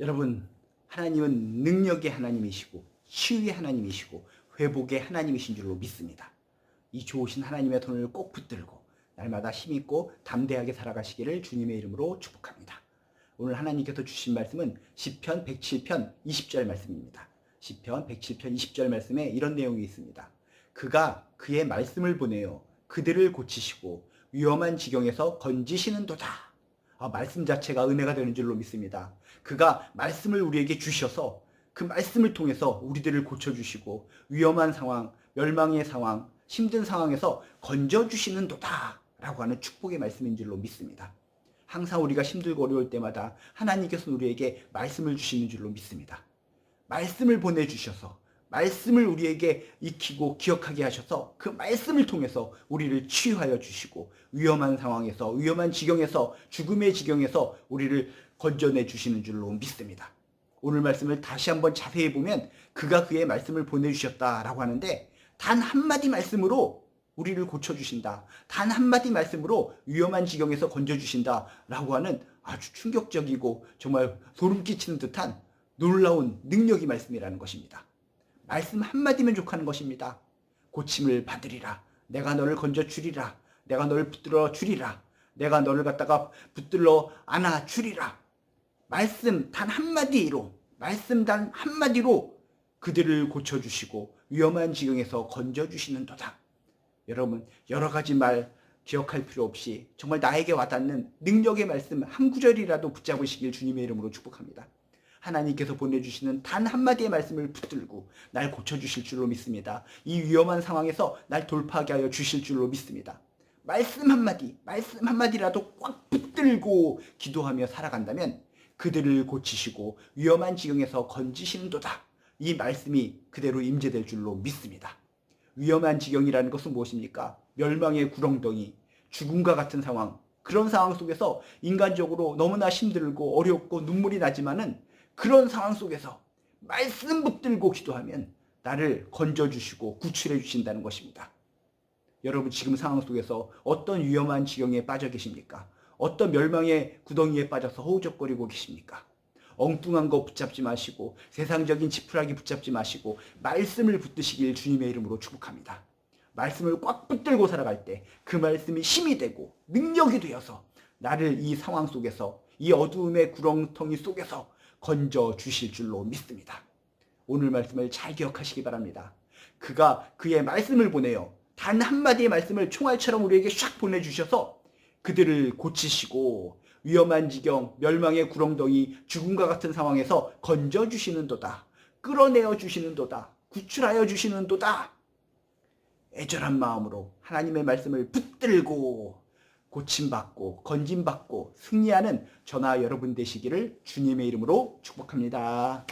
여러분, 하나님은 능력의 하나님이시고 치유의 하나님이시고 회복의 하나님이신 줄로 믿습니다. 이 좋으신 하나님의 손을 꼭 붙들고 날마다 힘있고 담대하게 살아가시기를 주님의 이름으로 축복합니다. 오늘 하나님께서 주신 말씀은 시편 107편 20절 말씀입니다. 시편 107편 20절 말씀에 이런 내용이 있습니다. 그가 그의 말씀을 보내어 그들을 고치시고 위험한 지경에서 건지시는 도다. 아, 말씀 자체가 은혜가 되는 줄로 믿습니다. 그가 말씀을 우리에게 주셔서 그 말씀을 통해서 우리들을 고쳐주시고 위험한 상황, 멸망의 상황, 힘든 상황에서 건져주시는 도다. 라고 하는 축복의 말씀인 줄로 믿습니다. 항상 우리가 힘들고 어려울 때마다 하나님께서 우리에게 말씀을 주시는 줄로 믿습니다. 말씀을 보내주셔서 말씀을 우리에게 익히고 기억하게 하셔서 그 말씀을 통해서 우리를 치유하여 주시고 위험한 상황에서 위험한 지경에서 죽음의 지경에서 우리를 건져내 주시는 줄로 믿습니다. 오늘 말씀을 다시 한번 자세히 보면 그가 그의 말씀을 보내주셨다라고 하는데 단 한마디 말씀으로 우리를 고쳐주신다. 단 한마디 말씀으로 위험한 지경에서 건져주신다라고 하는 아주 충격적이고 정말 소름 끼치는 듯한 놀라운 능력이 말씀이라는 것입니다. 말씀 한마디면 족하는 것입니다. 고침을 받으리라. 내가 너를 건져 주리라. 내가 너를 붙들어 주리라. 내가 너를 갖다가 붙들러 안아 주리라. 말씀 단 한마디로, 말씀 단 한마디로 그들을 고쳐주시고 위험한 지경에서 건져주시는도다. 여러분, 여러 가지 말 기억할 필요 없이 정말 나에게 와닿는 능력의 말씀 한 구절이라도 붙잡으시길 주님의 이름으로 축복합니다. 하나님께서 보내주시는 단 한마디의 말씀을 붙들고 날 고쳐주실 줄로 믿습니다. 이 위험한 상황에서 날 돌파하게 하여 주실 줄로 믿습니다. 말씀 한마디, 말씀 한마디라도 꽉 붙들고 기도하며 살아간다면 그들을 고치시고 위험한 지경에서 건지시는도다. 이 말씀이 그대로 임재될 줄로 믿습니다. 위험한 지경이라는 것은 무엇입니까? 멸망의 구렁덩이, 죽음과 같은 상황, 그런 상황 속에서 인간적으로 너무나 힘들고 어렵고 눈물이 나지만은 그런 상황 속에서 말씀 붙들고 기도하면 나를 건져주시고 구출해 주신다는 것입니다. 여러분 지금 상황 속에서 어떤 위험한 지경에 빠져 계십니까? 어떤 멸망의 구덩이에 빠져서 허우적거리고 계십니까? 엉뚱한 거 붙잡지 마시고 세상적인 지푸라기 붙잡지 마시고 말씀을 붙드시길 주님의 이름으로 축복합니다. 말씀을 꽉 붙들고 살아갈 때 그 말씀이 힘이 되고 능력이 되어서 나를 이 상황 속에서 이 어두움의 구렁텅이 속에서 건져 주실 줄로 믿습니다. 오늘 말씀을 잘 기억하시기 바랍니다. 그가 그의 말씀을 보내요. 단 한마디의 말씀을 총알처럼 우리에게 샥 보내주셔서 그들을 고치시고 위험한 지경, 멸망의 구렁덩이, 죽음과 같은 상황에서 건져 주시는도다. 끌어내어 주시는도다. 구출하여 주시는도다. 애절한 마음으로 하나님의 말씀을 붙들고 고침받고 건짐받고 승리하는 저나 여러분 되시기를 주님의 이름으로 축복합니다.